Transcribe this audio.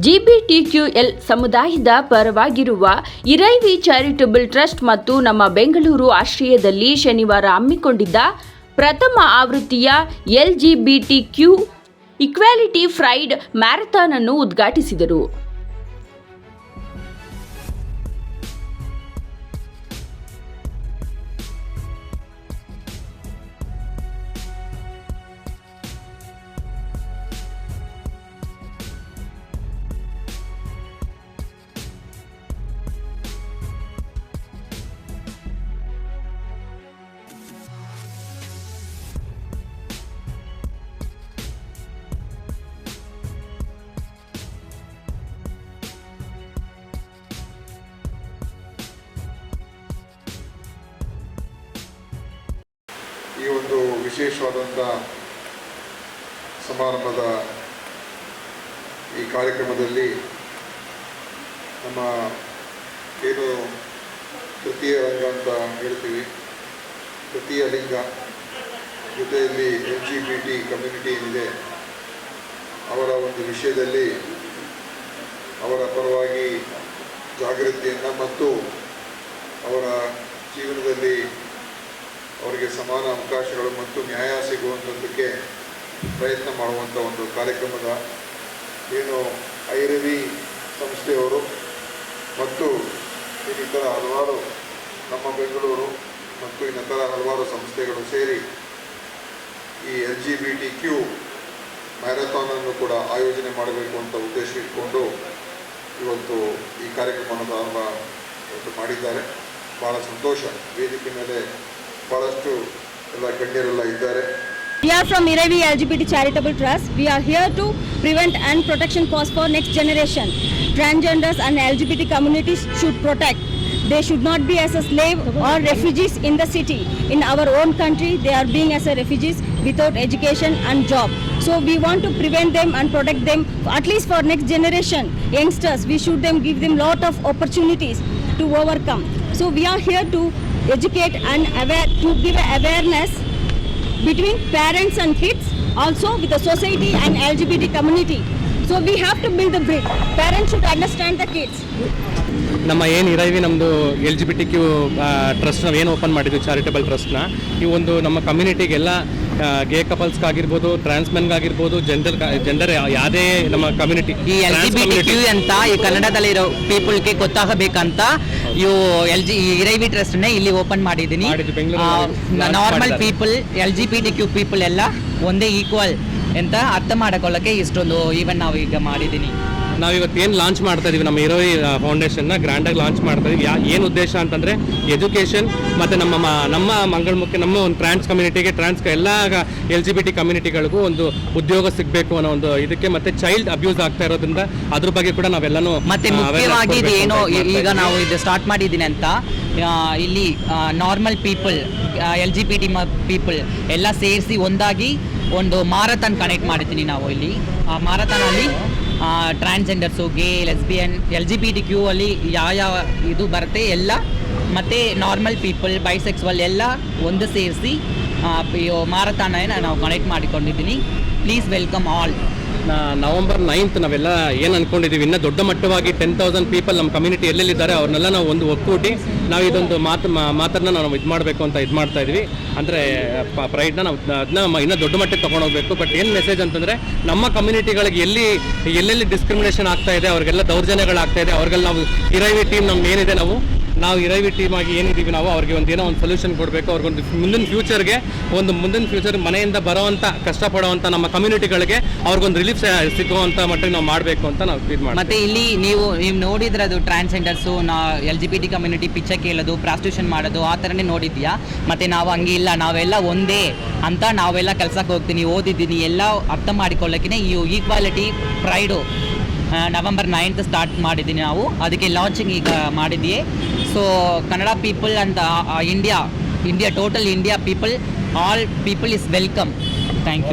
ಜಿಬಿಟಿಕ್ಯೂಎಲ್ ಸಮುದಾಯದ ಪರವಾಗಿರುವ ಇರೈವಿ charitable trust ಮತ್ತು ನಮ್ಮ ಬೆಂಗಳೂರು ಆಶ್ರಯದಲ್ಲಿ ಶನಿವಾರ ಹಮ್ಮಿಕೊಂಡಿದ್ದ ಪ್ರಥಮ ಆವೃತ್ತಿಯ ಎಲ್ಜಿಬಿಟಿಕ್ಯೂ ಇಕ್ವಾಲಿಟಿ ಫ್ರೈಡ್ ಮ್ಯಾರಥಾನ್ ಅನ್ನು ಉದ್ಘಾಟಿಸಿದರು. ಈ ಒಂದು ವಿಶೇಷವಾದಂಥ ಸಮಾರಂಭದ ಈ ಕಾರ್ಯಕ್ರಮದಲ್ಲಿ ನಮ್ಮ ಏನು ತೃತೀಯ ರಂಗ ಅಂತ ಹೇಳ್ತೀವಿ. ತೃತೀಯ ಲಿಂಗ. ಜೊತೆಯಲ್ಲಿ L G B T community ಏನಿದೆ, ಅವರ ಒಂದು ವಿಷಯದಲ್ಲಿ ಅವರ ಪರವಾಗಿ ಜಾಗೃತಿಯನ್ನು ಮತ್ತು ಅವರ ಜೀವನದಲ್ಲಿ ಅವರಿಗೆ ಸಮಾನ ಅವಕಾಶಗಳು ಮತ್ತು ನ್ಯಾಯ ಸಿಗುವಂಥದ್ದಕ್ಕೆ ಪ್ರಯತ್ನ ಮಾಡುವಂಥ ಒಂದು ಕಾರ್ಯಕ್ರಮದ ಏನು ಐರವಿ ಸಂಸ್ಥೆಯವರು ಮತ್ತು ಇನ್ನಿತರ ಹಲವಾರು ನಮ್ಮ ಬೆಂಗಳೂರು ಮತ್ತು ಇನ್ನಿತರ ಹಲವಾರು ಸಂಸ್ಥೆಗಳು ಸೇರಿ ಈ L G B T Q ಮ್ಯಾರಥಾನನ್ನು ಕೂಡ ಆಯೋಜನೆ ಮಾಡಬೇಕು ಅಂತ ಉದ್ದೇಶ ಇಟ್ಕೊಂಡು ಇವತ್ತು ಈ ಕಾರ್ಯಕ್ರಮವನ್ನು ಪ್ರಾರಂಭ ಮಾಡಿದ್ದಾರೆ. ಭಾಳ ಸಂತೋಷ. ವೇದಿಕೆ ಮೇಲೆ ಭಾಳಷ್ಟು ಎಲ್ಲ ಗಣ್ಯರೆಲ್ಲ ಇದ್ದಾರೆ We are from Iravi LGBT Charitable Trust. We are here to prevent and protection cause for next generation. Transgenders and LGBT communities should protect. They should not be as a slave or refugees in the city. In our own country, they are being as a refugees without education and job. So we want to prevent them and protect them at least for next generation. Youngsters, we should them give them lot of opportunities to overcome. So we are here to educate and aware to give awareness between parents and kids, also with the society and LGBT community. So we have to build the bridge. Parents should understand the kids. ನಮ್ಮ ಏನು ಇರೈವಿ ನಮ್ಮದು L G B T Q trust ನಾವು ಏನು open ಮಾಡಿದ್ವಿ charitable ಟ್ರಸ್ಟ್ನ ಈ ಒಂದು ನಮ್ಮ ಕಮ್ಯುನಿಟಿಗೆಲ್ಲ ಗೇ ಕಪಲ್ಸ್ ಕಪಲ್ಸ್ಗಾಗಿರ್ಬೋದು ಟ್ರಾನ್ಸ್ಮೆನ್ಗಾಗಿರ್ಬೋದು ಜೆಂಡರ್ ಜೆಂಡರ್ ಯಾವುದೇ ನಮ್ಮ ಕಮ್ಯುನಿಟಿ ಈ ಎಲ್ ಜಿ ಬಿ ಟಿ ಅಂತ ಈ ಕನ್ನಡದಲ್ಲಿರೋ ಪೀಪಲ್ಗೆ ಗೊತ್ತಾಗಬೇಕಂತ ಇವು ಎಲ್ ಜಿ ಇರೈವಿ ಟ್ರಸ್ಟ್ನೇ ಇಲ್ಲಿ ಓಪನ್ ಮಾಡಿದ್ದೀನಿ. Normal people L G B T Q people ಎಲ್ಲ ಒಂದೇ ಈಕ್ವಲ್ ಅಂತ ಅರ್ಥ ಮಾಡ್ಕೊಳ್ಳೋಕೆ ಇಷ್ಟೊಂದು ಈವೆಂಟ್ ನಾವು ಈಗ ಮಾಡಿದ್ದೀನಿ. ನಾವು ಇವತ್ತು ಏನು ಲಾಂಚ್ ಮಾಡ್ತಾ ಇದೀವಿ? ನಮ್ಮ ಇರೋವಿ ಫೌಂಡೇಶನ್ನ ಗ್ರ್ಯಾಂಡಾಗಿ ಲಾಂಚ್ ಮಾಡ್ತಾ ಇದೀವಿ. ಯಾ ಏನು ಉದ್ದೇಶ ಅಂತಂದರೆ ಎಜುಕೇಷನ್ ಮತ್ತು ನಮ್ಮ ನಮ್ಮ ಮಂಗಳಮುಖಿ ನಮ್ಮ ಒಂದು ಟ್ರಾನ್ಸ್ ಕಮ್ಯುನಿಟಿಗೆ ಟ್ರಾನ್ಸ್ ಎಲ್ಲ ಎಲ್ ಜಿ ಬಿ ಟಿ ಕಮ್ಯುನಿಟಿಗಳಿಗೂ ಒಂದು ಉದ್ಯೋಗ ಸಿಗಬೇಕು ಅನ್ನೋ ಒಂದು ಇದಕ್ಕೆ ಮತ್ತೆ ಚೈಲ್ಡ್ ಅಬ್ಯೂಸ್ ಆಗ್ತಾ ಇರೋದ್ರಿಂದ ಅದ್ರ ಬಗ್ಗೆ ಕೂಡ ನಾವೆಲ್ಲನೂ ಮತ್ತೆ ಮುಖ್ಯವಾಗಿ ಏನೋ ಈಗ ನಾವು ಇದು ಸ್ಟಾರ್ಟ್ ಮಾಡಿದ್ದೀನಿ ಅಂತ ಇಲ್ಲಿ normal people L G B T people ಎಲ್ಲ ಸೇರಿಸಿ ಒಂದಾಗಿ ಒಂದು ಮಾರಥಾನ್ ಕನೆಕ್ಟ್ ಮಾಡಿದ್ದೀನಿ ನಾವು ಇಲ್ಲಿ. ಆ ಮಾರಥಾನಲ್ಲಿ transgenders gay lesbian L G B T Q ಅಲ್ಲಿ ಯಾವ ಯಾವ ಇದು ಬರುತ್ತೆ, ಎಲ್ಲ. ಮತ್ತು ನಾರ್ಮಲ್ ಪೀಪಲ್ ಬೈಸೆಕ್ಸ್ವಲ್ ಎಲ್ಲ ಒಂದು ಸೇರಿಸಿ ಮಾರಥಾನ ನಾವು connect ಮಾಡಿಕೊಂಡಿದ್ದೀನಿ. Please welcome all November ninth ನಾವೆಲ್ಲ ಏನು ಅನ್ಕೊಂಡಿದ್ದೀವಿ ಇನ್ನೂ ದೊಡ್ಡ ಮಟ್ಟವಾಗಿ ಟೆನ್ ತೌಸಂಡ್ ಪೀಪಲ್ ನಮ್ಮ ಕಮ್ಯುನಿಟಿ ಎಲ್ಲೆಲ್ಲಿದ್ದಾರೆ ಅವ್ರನ್ನೆಲ್ಲ ನಾವು ಒಂದು ಒಕ್ಕೂಟಿ ನಾವು ಇದೊಂದು ಮಾತು ಮಾತನ್ನು ಮಾತನ್ನ ನಾವು ಇದು ಮಾಡಬೇಕು ಅಂತ ಇದು ಮಾಡ್ತಾ ಇದ್ವಿ. ಅಂದರೆ ಪ್ರೈಡ್ನ ನಾವು ಅದನ್ನ ಇನ್ನೂ ದೊಡ್ಡ ಮಟ್ಟಕ್ಕೆ ತೊಗೊಂಡೋಗ್ಬೇಕು ಬಟ್ ಏನು ಮೆಸೇಜ್ ಅಂತಂದರೆ, ನಮ್ಮ ಕಮ್ಯುನಿಟಿಗಳಿಗೆ ಎಲ್ಲಿ, ಎಲ್ಲೆಲ್ಲಿ ಡಿಸ್ಕ್ರಿಮಿನೇಷನ್ ಆಗ್ತಾ ಇದೆ, ಅವ್ರಿಗೆಲ್ಲ ದೌರ್ಜನ್ಯಗಳಾಗ್ತಾ ಇದೆ, ಅವ್ರಿಗೆಲ್ಲ ನಾವು ಇರೈವಿ ಟೀಮ್ ನಮ್ಗೆ ಏನಿದೆ ನಾವು ನಾವು ಇರವಿ ಟೀಮ್ ಆಗಿ ಏನಿದ್ದೀವಿ ನಾವು, ಅವ್ರಿಗೆ ಒಂದು ಏನೋ ಒಂದು ಸೊಲ್ಯೂಷನ್ ಕೊಡಬೇಕು ಅವ್ರಿಗೊಂದು ಮುಂದಿನ ಫ್ಯೂಚರ್ಗೆ ಒಂದು ಮುಂದಿನ ಫ್ಯೂಚರ್ ಮನೆಯಿಂದ ಬರೋವಂಥ ಕಷ್ಟಪಡೋವಂಥ ನಮ್ಮ ಕಮ್ಯುನಿಟಿಗಳಿಗೆ ಅವ್ರಿಗೊಂದು ರಿಲೀಫ್ ಸಿಗುವಂಥ ಮಟ್ಟಿಗೆ ನಾವು ಮಾಡಬೇಕು ಅಂತ ನಾವು ಇದು ಮಾಡಿ ಮತ್ತೆ ಇಲ್ಲಿ ನೀವು ನೀವು ನೋಡಿದ್ರೆ ಅದು ಟ್ರಾನ್ಸ್ಜೆಂಡರ್ಸು ನಾ L G P T community ಪಿಚ್ಚ ಕೇಳೋದು ಪ್ರಾಸ್ಟ್ಯೂಷನ್ ಮಾಡೋದು, ಆ ಥರನೇ ನೋಡಿದ್ಯಾ ಮತ್ತು ನಾವು ಹಂಗಿಲ್ಲ ನಾವೆಲ್ಲ ಒಂದೇ ಅಂತ ನಾವೆಲ್ಲ ಕೆಲ್ಸಕ್ಕೆ ಹೋಗ್ತೀನಿ, ಓದಿದ್ದೀನಿ, ಎಲ್ಲ ಅರ್ಥ ಮಾಡಿಕೊಳ್ಳೋಕ್ಕೆ ಈ equality pride November ninth start ಮಾಡಿದ್ದೀನಿ ನಾವು. ಅದಕ್ಕೆ ಲಾಂಚಿಂಗ್ ಈಗ ಮಾಡಿದ್ದೀವಿ ಸೊ ಕನ್ನಡ ಪೀಪಲ್ ಅಂತ India India total India people all people is welcome thank you